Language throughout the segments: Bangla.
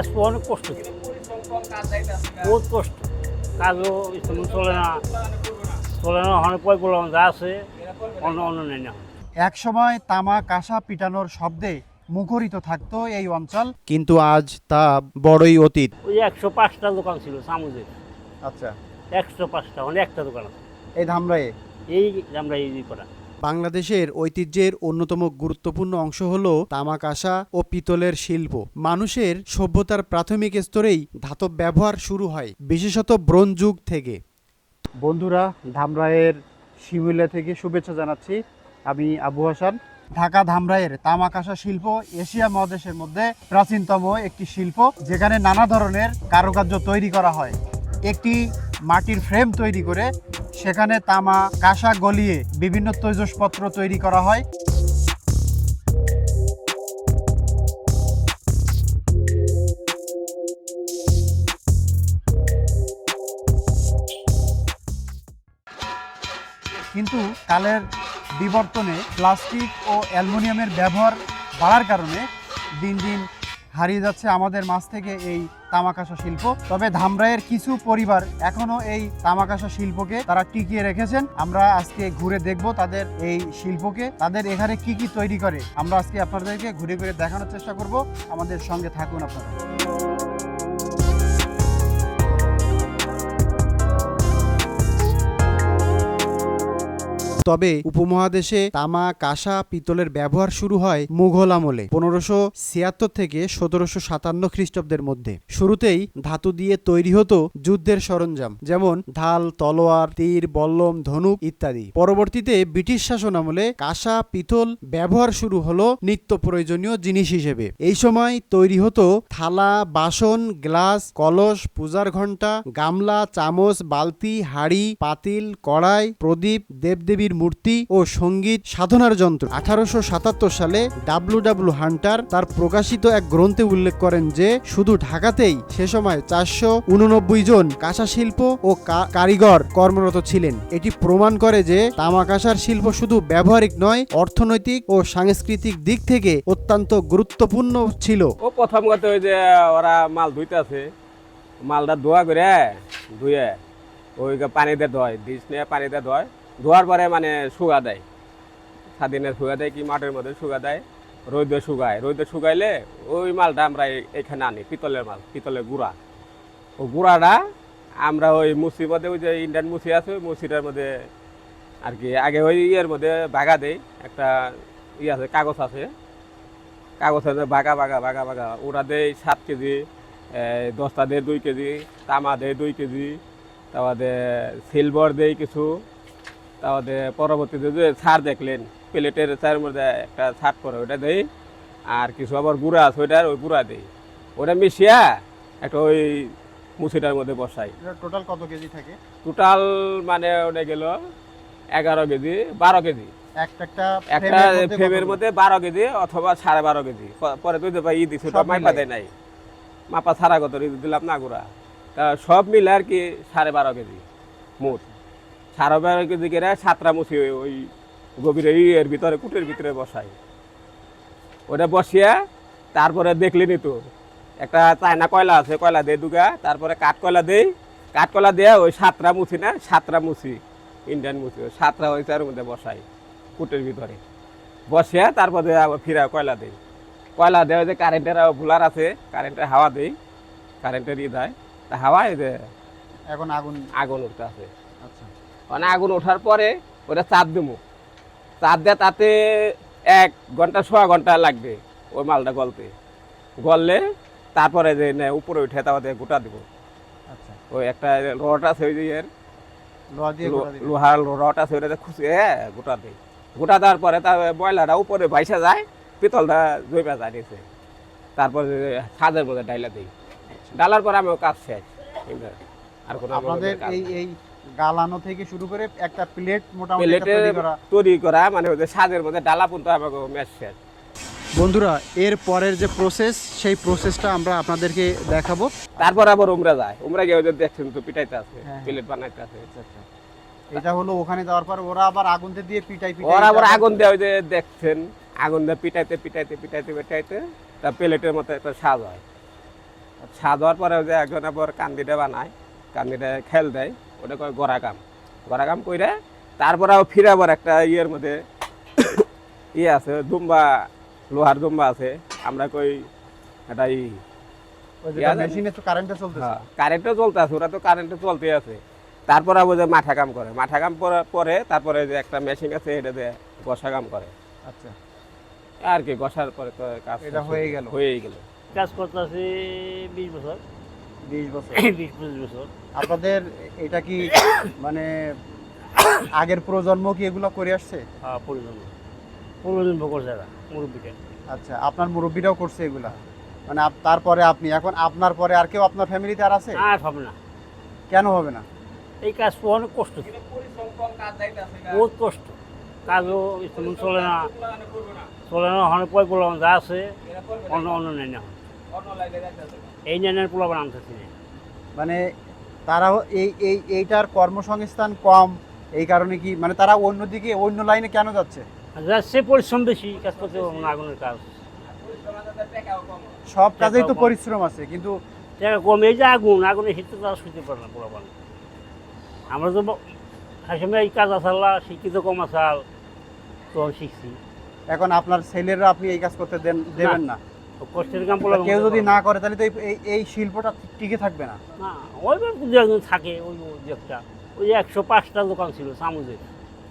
কাজ তো অনেক কষ্ট বহুত কষ্ট। কাজও তেমন চলে না। চলে না অনেক পয় বললাম যা আছে অন্য অন্য নেই না এক সময় তামা কাঁসা পিটানোর শব্দে মুখরিত থাকতো এই অঞ্চল। কিন্তু আজ তা বড়ই অতীত। ওই একশো পাঁচটা দোকান ছিল চামচের আচ্ছা। একশো পাঁচটা মানে একটা দোকান আছে। এই ধামরায়ে এই আমরা এই করা। বাংলাদেশের ঐতিহ্যের অন্যতম গুরুত্বপূর্ণ অংশ হল তামাক আশা ও পিতলের শিল্প। মানুষের সভ্যতার প্রাথমিক স্তরেই ধাতব ব্যবহার শুরু হয়, বিশেষত ব্রোঞ্জ যুগ থেকে। বন্ধুরা ধামরায়ের শিমুলিয়া থেকে শুভেচ্ছা জানাচ্ছি। আমি আবু হাসান। ঢাকা ধামরায়ের তামাক কাঁসা শিল্প এশিয়া মহাদেশের মধ্যে প্রাচীনতম একটি শিল্প, যেখানে নানা ধরনের কারুকার্য তৈরি করা হয়। একটি মাটির ফ্রেম তৈরি করে সেখানে তামা, কাঁসা গলিয়ে বিভিন্ন তৈজসপত্র তৈরি করা হয়। কিন্তু কালের বিবর্তনে প্লাস্টিক ও অ্যালুমিনিয়ামের ব্যবহার বাড়ার কারণে দিন দিন হারিয়ে যাচ্ছে আমাদের মাছ থেকে এই তামাকাশা শিল্প। তবে ধামরাইয়ের কিছু পরিবার এখনও এই তামাকাশা শিল্পকে তারা টিকিয়ে রেখেছেন। আমরা আজকে ঘুরে দেখব তাদের এই শিল্পকে। তাদের এখানে কি কি তৈরি করে? আমরা আজকে আপনাদেরকে ঘুরে ঘুরে দেখানোর চেষ্টা করব। আমাদের সঙ্গে থাকুন আপনারা। তবে উপমহাদেশে তামা, কাঁসা, পিতলের ব্যবহার শুরু হয় মুঘল আমলে পনেরোশো ছিয়াত্তর থেকে সতেরোশো সাতান্ন খ্রিস্টাব্দের মধ্যে। শুরুতেই ধাতু দিয়ে তৈরি হতো যুদ্ধের সরঞ্জাম, যেমন ঢাল তলোয়ার, তীর, বল্লম, ধনুক ইত্যাদি। পরবর্তীতে ব্রিটিশ শাসন আমলে কাঁসা, পিতল ব্যবহার শুরু হলো নিত্য প্রয়োজনীয় জিনিস হিসেবে। এই সময় তৈরি হতো থালা, বাসন, গ্লাস, কলস, পূজার ঘণ্টা, গামলা, চামচ, বালতি, হাড়ি, পাতিল, কড়াই, প্রদীপ, দেবদেবীর মূর্তি ও সংগীত সাধনার যন্ত্র। আঠারোশো সাতাত্তর সালে ডাব্লু ডাব্লু হান্টার তার প্রকাশিত এক গ্রন্থে উল্লেখ করেন যে, শুধু ঢাকাতেই সে সময় চারশো উননব্বই জন কাঁসা শিল্প ও কারিগর কর্মরত ছিলেন। এটি প্রমাণ করে যে তামা কাঁসার শিল্প শুধু ব্যবহারিক নয়, অর্থনৈতিক ও সাংস্কৃতিক দিক থেকে অত্যন্ত গুরুত্বপূর্ণ ছিল। ও প্রথম কথা ওই যে, ওরা মাল ধুইতে আছে। মালটা ধোয়া করে ধুয়ে ওই পানিতে ধোয়, ডিশ নিয়ে পানিতে ধোয়। ধোয়ার পরে মানে শুকা দেয়। স্বাধীনে শুকা দেয় কি মাটির মধ্যে শুকা দেয়, রোদে শুকায়। রোদে শুকাইলে ওই মালটা আমরা এখানে আনি, পিতলের মাল, পিতলের গুঁড়া। ও গুঁড়াটা আমরা ওই মুসির মধ্যে, ওই যে ইন্ডিয়ান মুসি আছে, ওই মুসিটার মধ্যে আর কি, আগে ওই ইয়ের মধ্যে বাগা দেই, একটা ই আছে, কাগজ আছে। কাগজের বাগা বাগা বাগা বাগা। ওরা দেয় সাত কেজি দশটা দেয় দুই কেজি, তামা দেয় দুই কেজি, তারপরে সিলভার দেয় কিছু। তারপরে পরবর্তীতে যে ছাড় দেখলেন প্লেটের ছাড়ের মধ্যে একটা ছাড় করে ওইটা দেই আর কিছু আবার গুঁড়া আছে ওইটার ওই গুঁড়া দেই। ওটা মিশিয়া একটা ওই মুসিটার মধ্যে বসাই। টোটাল কত কেজি থাকে? টোটাল মানে ওটা গেল এগারো কেজি বারো কেজি। একটা ফ্রেমের মধ্যে বারো কেজি অথবা সাড়ে বারো কেজি। পরে তুই তো ই দিছো মাইপা দেয় নাই। মাপা ছাড়া কত দিলাম না গুড়া। তা সব মিলে আর কি সাড়ে বারো কেজি মোট। বারো কেজি করে সাতটা মুছি ওই- গভীরে এর ভিতরে কুটের ভিতরে বসাই। ওটা বসিয়ে তারপরে দেখলি নি তো একটা চায়না কয়লা আছে কয়লা দিয়ে দুগা তারপরে কাঠ কয়লা দেই। কাঠ কয়লা দিয়ে ওই সাতটা মুছি না সাতরা মুছি ইন্ডিয়ান মুছি ওই সাতটা ওই তার মধ্যে বসাই কুটের ভিতরে। বসে তারপরে আবার ফিরা কয়লা দেই। কয়লা দেয় যে কারেন্টের ভুলার আছে কারেন্টের হাওয়া দেই কারেন্টের ই দেয়। তা হাওয়া এই যে এখন আগুন আগুন উঠতে আছে। আচ্ছা। মানে আগুন ওঠার পরে ওটা চাপ দেবো চাপ দিয়ে তাতে এক ঘণ্টা সোয়া ঘণ্টা লাগবে ওই মালটা গলতে। গললে তারপরে যে নে, উপরে উঠে তারপরে গোটা দেবো। আচ্ছা। ওই একটা রড আছে ওই যে এর। লোহার রড আছে ওটা খুশি হ্যাঁ গোটা দেয় গোটা দেওয়ার পরে তার ময়লাটা উপরে বাইসা যায় পিতলটা জৈবা যায় নিচে। তারপরে ছাদের মধ্যে ডাইলা দিই। ডালার পরে আমি কাজ শেষ। আর কোনো আমার আপনাদের এই এই গালানো থেকে শুরু করে একটা প্লেট মোটামুটি তৈরি করা। মানে সাজের মধ্যে ডালা পর্যন্ত আমাকে ম্যাচ শেষ বন্ধুরা এর পরের যে প্রসেস সেই প্রসেসটা আমরা আপনাদেরকে দেখাবো। তারপর আবার উমরা যায়। উমরা গিয়ে যে দেখছেন তো পিটাইতে আছে হ্যাঁ। প্লেট বানাইতে আছে এটা হলো ওখানে যাওয়ার পর ওরা আবার আগুন দিয়ে পিটাই পিটাই ওরা আবার আগুন দেয় ওই যে দেখছেন আগুন দিয়ে পিটাইতে পিটাইতে পিটাইতে পিটাইতে তা প্লেটের মতো একটা সাজ হয়। ছাদ হওয়ার পরে ওই যে একজন আবার কান্দিটা বানায় কান্দিটা খেল দেয়। ওটা কয় গড়া কাম গড়া কাম কইরে তারপরে আবার ফিরে আবার একটা ইয়ের মধ্যে ইয়ে আছে দুম্বা লোহার দুম্বা আছে। আমরা কই এটা ই ইয়া জানি। মেশিনে তো কারেন্টে চলতেছে। হ্যাঁ, চলতে আছে ওরা তো কারেন্টে চলতে আছে। তারপরে আবার যে মাঠা কাম করে। মাঠা কাম পরে- পরে তারপরে যে একটা মেশিন আছে এটা দিয়ে গসা কাম করে। আচ্ছা। আর কি গসার পরে তো কাজ এটা হয়ে গেল। হয়েই গেল। কাজ করতেছি বিশ বছর। বিশ বছর। বিশ পঁচিশ বছর। আপনাদের এটা কি মানে আগের প্রজন্ম কি এগুলো করে আসছে? হ্যাঁ পরিজন্ম। পরিজন্ম করছে এরা মুরব্বীটা। আচ্ছা আপনার মুরব্বীরাও করছে এগুলা? মানে তারপরে আপনি এখন আপনার পরে আর কেউ আপনার ফ্যামিলিতে আর আছে? আর হবে না। কেন হবে না? এই কাজ অনেক কষ্ট। বহুত কষ্ট। কাজও তেমন চলে না। চলে না ওখানে পয় পোলাবান যা আছে অন্য অন্য নেই না। এই নেনের পোলাবান আনতেছি না। মানে তারাও এই এই এইটার কর্মসংস্থান কম এই কারণে কি মানে তারা অন্যদিকে অন্য লাইনে কেন যাচ্ছে? যাচ্ছে পরিশ্রম বেশি কাজ করতে আগুনের কাজ। সব কাজেই তো পরিশ্রম আছে কিন্তু টাকা কমে এই যে আগুন আগুনে শীত তারা শুতে পারে না পোলাবান আমরা তো হাসিমে এই কাজ আসাল্লা শিক্ষিত কম আসাল তখন শিখছি। এখন আপনার ছেলেরা আপনি এই কাজ করতে দেন দেবেন না? তো কষ্টের কাম পোলাবান কেউ যদি না। করে তাহলে তো এই- এই শিল্পটা টিকে থাকবে না। না ওই একজন থাকে ওই একটা। ওই একশো পাঁচটা দোকান ছিল চামচের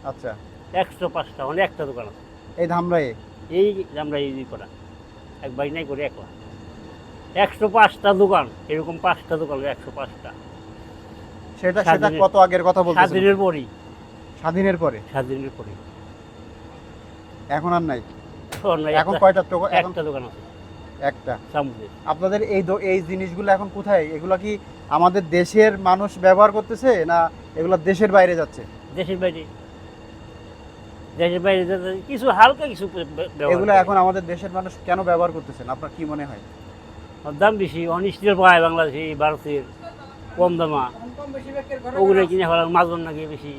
আচ্ছা। একশো পাঁচটা মানে একটা দোকান আছে। এই ধামরায়ে এই আমরা এই করা এক বাড়ি নাই করে একলা। একশো পাঁচটা দোকান এরকম পাঁচটা দোকান একশো পাঁচটা। সেটা সেটা কত আগের কথা বলছেন দিনের পরই। স্বাধীনের পরে? সাত দিনের পরই। এখন আর নাই? এখন কয়টা একটা দোকান আছে। একটা। চামচের আপনাদের এই এই জিনিসগুলো এখন কোথায়? এগুলো কি আমাদের দেশের মানুষ ব্যবহার করতেছে না এগুলো দেশের বাইরে যাচ্ছে? দেশের বাইরে। দেশের বাইরে কিছু হালকা কিছু এগুলো এখন আমাদের দেশের মানুষ কেন ব্যবহার করতেছেন আপনার কি মনে হয়? দাম বেশি অনিষ্টের পায় বাংলাদেশি ভারতের কম দামা। ওগুলো কিনে ফেলার মাজন নাকি বেশি।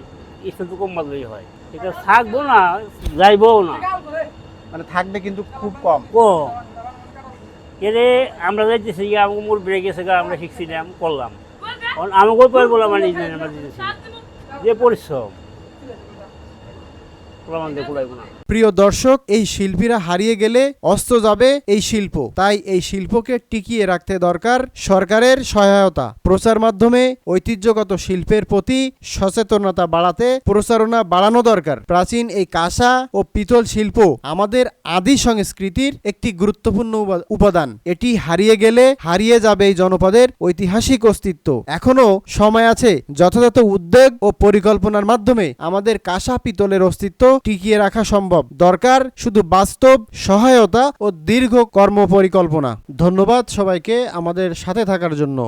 তো কম মাছই হয়। এটা থাকব না যাইবও না। মানে থাকবে কিন্তু খুব কম। কম। এরে আমরা যাইতেছি গিয়ে, আমাকে মোর ব্রেক গেছে আমরা শিখছিলাম করলাম। কারণ আমাকেও পরে বলে মানে আমরা দিতেছি যে পরিশ্রম। প্রমাণ দিয়ে না। প্রিয় দর্শক, এই শিল্পীরা হারিয়ে গেলে অস্ত যাবে এই শিল্প। তাই এই শিল্পকে টিকিয়ে রাখতে দরকার সরকারের সহায়তা। প্রচার মাধ্যমে ঐতিহ্যগত শিল্পের প্রতি সচেতনতা বাড়াতে প্রচারণা বাড়ানো দরকার। প্রাচীন এই কাঁসা ও পিতল শিল্প আমাদের আদি সংস্কৃতির একটি গুরুত্বপূর্ণ উপাদান। এটি হারিয়ে গেলে হারিয়ে যাবে এই জনপদের ঐতিহাসিক অস্তিত্ব। এখনও সময় আছে যথাযথ উদ্যোগ ও পরিকল্পনার মাধ্যমে আমাদের কাঁসা পিতলের অস্তিত্ব টিকিয়ে রাখা সম্ভব। দরকার শুধু বাস্তব সহায়তা ও দীর্ঘ কর্ম পরিকল্পনা ধন্যবাদ সবাইকে আমাদের সাথে থাকার জন্য।